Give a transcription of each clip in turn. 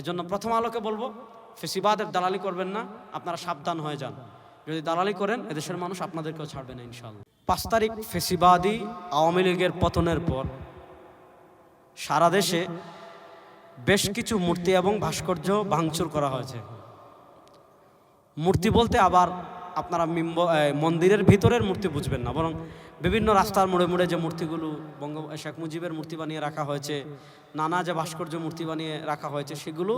এজন্য প্রথম আলোকে বলব, ফেসিবাদের দালালি করবেন না, আপনারা সাবধান হয়ে যান। যদি দালালি করেন, এদেশের মানুষ আপনাদেরকেও ছাড়বে না ইনশাল্লাহ পাঁচ তারিখ ফেসিবাদী আওয়ামী লীগের পতনের পর সারা দেশে বেশ কিছু মূর্তি এবং ভাস্কর্য ভাঙচুর করা হয়েছে। মূর্তি বলতে আবার আপনারা মিম্ব মন্দিরের ভিতরের মূর্তি বুঝবেন না, বরং বিভিন্ন রাস্তার মোড়ে মোড়ে যে মূর্তিগুলো বঙ্গ, শেখ মুজিবের মূর্তি বানিয়ে রাখা হয়েছে নানা যে ভাস্কর্য মূর্তি বানিয়ে রাখা হয়েছে, সেগুলো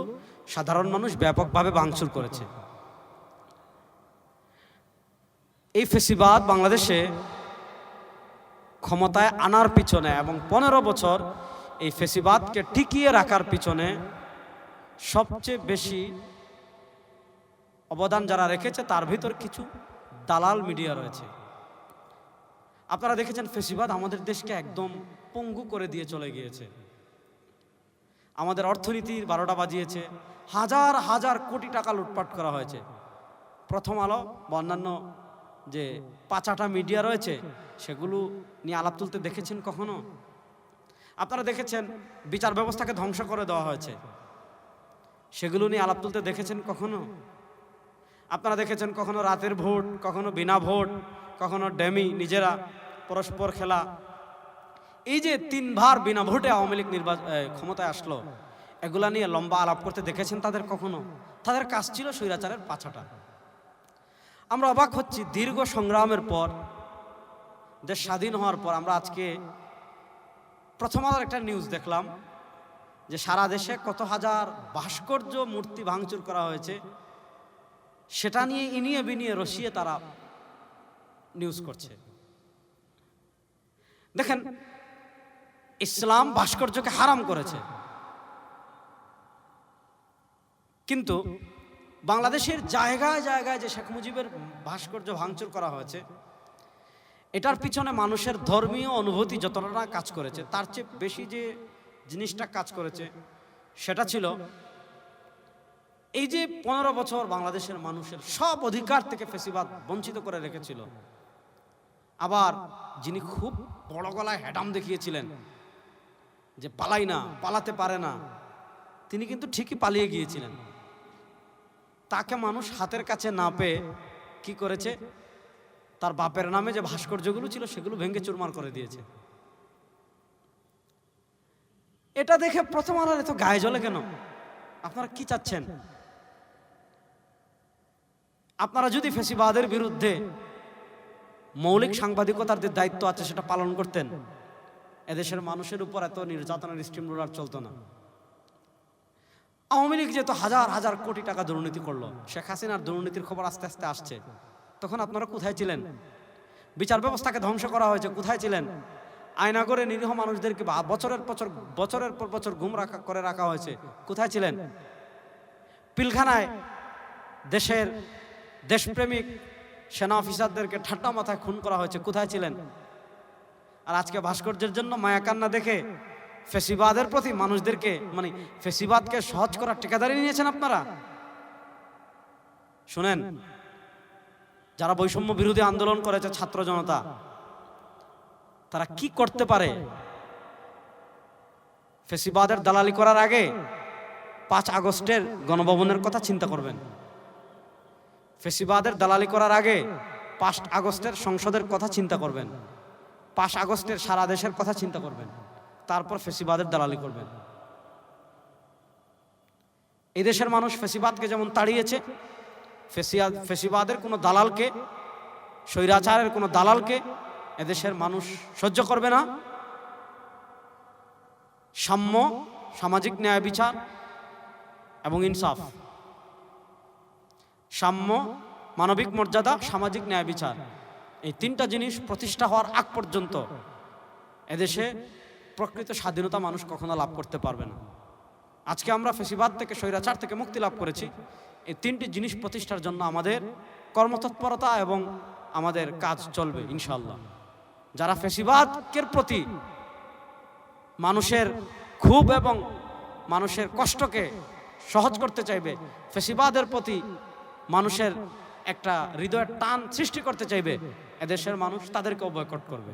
সাধারণ মানুষ ব্যাপকভাবে ভাঙচুর করেছে। এই ফেসিবাদ বাংলাদেশে ক্ষমতায় আনার পিছনে এবং পনেরো বছর এই ফেসিবাদকে টিকিয়ে রাখার পিছনে সবচেয়ে বেশি অবদান যারা রেখেছে, তার ভিতর কিছু দালাল মিডিয়া রয়েছে। আপনারা দেখেছেন ফেসিবাদ আমাদের দেশকে একদম পঙ্গু করে দিয়ে চলে গিয়েছে। আমাদের অর্থনীতির বারোটা বাজিয়েছে। হাজার হাজার কোটি টাকা লুটপাট করা হয়েছে। প্রথম আলো বা অন্যান্য যে পাঁচাটা মিডিয়া রয়েছে, সেগুলো নিয়ে আলাপ তুলতে দেখেছেন কখনো? আপনারা দেখেছেন, বিচার ব্যবস্থাকে ধ্বংস করে দেওয়া হয়েছে। সেগুলো নিয়ে আলাপ তুলতে দেখেছেন কখনো? আপনারা দেখেছেন কখনো রাতের ভোট, কখনো বিনা ভোট, কখনো ড্যামি নিজেরা পরস্পর খেলা এই যে তিনবার বিনা ভোটে আওয়ামী লীগ নির্বাচন ক্ষমতায় আসলো, এগুলা নিয়ে লম্বা আলাপ করতে দেখেছেন তাদের কখনো? তাদের কাজ ছিল স্বৈরাচারের পাছাটা আমরা অবাক হচ্ছি, দীর্ঘ সংগ্রামের পর, দেশ স্বাধীন হওয়ার পর আমরা আজকে প্রথম আলোর একটা নিউজ দেখলাম যে সারা দেশে কত হাজার ভাস্কর্য মূর্তি ভাঙচুর করা হয়েছে। সেটা নিয়ে ইনিয়ে বিনিয়ে রসিয়ে তারা নিউজ করছে। দেখেন ইসলাম ভাস্কর্যকে হারাম করেছে। কিন্তু বাংলাদেশের জায়গায় জায়গায় যে শেখ মুজিবের ভাস্কর্য ভাঙচুর করা হয়েছে, এটার পিছনে মানুষের ধর্মীয় অনুভূতি যতটা কাজ করেছে, তার চেয়ে বেশি যে জিনিসটা কাজ করেছে, সেটা ছিল এই যে পনেরো বছর বাংলাদেশের মানুষের সব অধিকার থেকে ফেসিবাদ বঞ্চিত করে রেখেছিল। আবার যিনি খুব বড় গলায় হ্যাডাম দেখিয়েছিলেন যে পালাই না, পালাতে পারে না। তিনি কিন্তু ঠিকই পালিয়ে গিয়েছিলেন। তাকে মানুষ হাতের কাছে না পেয়ে কি করেছে? তার বাপের নামে যে ভাস্কর্যগুলো ছিল, সেগুলো ভেঙে চুরমার করে দিয়েছে। এটা দেখে প্রথম আলোর এত গায়ে জ্বলে কেন? আপনারা কি চাচ্ছেন? আপনারা যদি ফেসিবাদের বিরুদ্ধে মৌলিক সাংবাদিকতার যে দায়িত্ব আছে, সেটা পালন করতেন এদেশের মানুষের উপর এত নির্যাতনের স্টিম রোলার চলতো না। আওয়ামী লীগ যেহেতু হাজার হাজার কোটি টাকা দুর্নীতি করল, শেখ হাসিনার দুর্নীতির খবর আস্তে আস্তে আসছে। তখন আপনারা কোথায় ছিলেন? বিচার ব্যবস্থাকে ধ্বংস করা হয়েছে, কোথায় ছিলেন? আয়না করে নিরীহ মানুষদেরকে বছরের বছর বছরের পর বছর ঘুম রাখা, করে রাখা হয়েছে, কোথায় ছিলেন? পিলখানায় দেশের দেশপ্রেমিক সেনা অফিসারদেরকে ঠাট্টা মাথায় খুন করা হয়েছে, কোথায় ছিলেন? আর আজকে ভাস্কর্যের জন্য মায়াকান্না দেখে ফেসিবাদের প্রতি মানুষদেরকে মানে ফেসিবাদকে সহজ করার ঠিকাদারি নিয়েছেন আপনারা? শুনেন, যারা বৈষম্য বিরোধী আন্দোলন করেছে ছাত্র জনতা, তারা কি করতে পারে? ফেসিবাদের দালালি করার আগে পাঁচ আগস্টের গণভবনের কথা চিন্তা করবেন। ফেসিবাদের দালালি করার আগে পাঁচ আগস্টের সংসদের কথা চিন্তা করবেন। পাঁচ আগস্টের সারা দেশের কথা চিন্তা করবেন। তারপর ফেসিবাদের দালালি করবেন। এই দেশের মানুষ ফেসিবাদকে যেমন তাড়িয়েছে, ফেসিয়া, ফেসিবাদের কোনো দালালকে, স্বৈরাচারের কোনো দালালকে এদেশের মানুষ সহ্য করবে না। সাম্য, সামাজিক ন্যায় বিচার এবং ইনসাফ। সাম্য, মানবিক মর্যাদা, সামাজিক ন্যায় বিচার। এই তিনটা জিনিস প্রতিষ্ঠা হওয়ার আগ পর্যন্ত এদেশে প্রকৃত স্বাধীনতা মানুষ কখনো লাভ করতে পারবে না। আজকে আমরা ফেসিবাদ থেকে স্বৈরাচার থেকে মুক্তি লাভ করেছি। এই তিনটি জিনিস প্রতিষ্ঠার জন্য আমাদের কর্মতৎপরতা এবং আমাদের কাজ চলবে ইনশাল্লাহ যারা ফেসিবাদকের প্রতি মানুষের ক্ষোভ এবং মানুষের কষ্টকে সহজ করতে চাইবে, ফেসিবাদের প্রতি মানুষের একটা হৃদয়ের টান সৃষ্টি করতে চাইবে এদেশের মানুষ তাদেরকে অবয়কট করবে।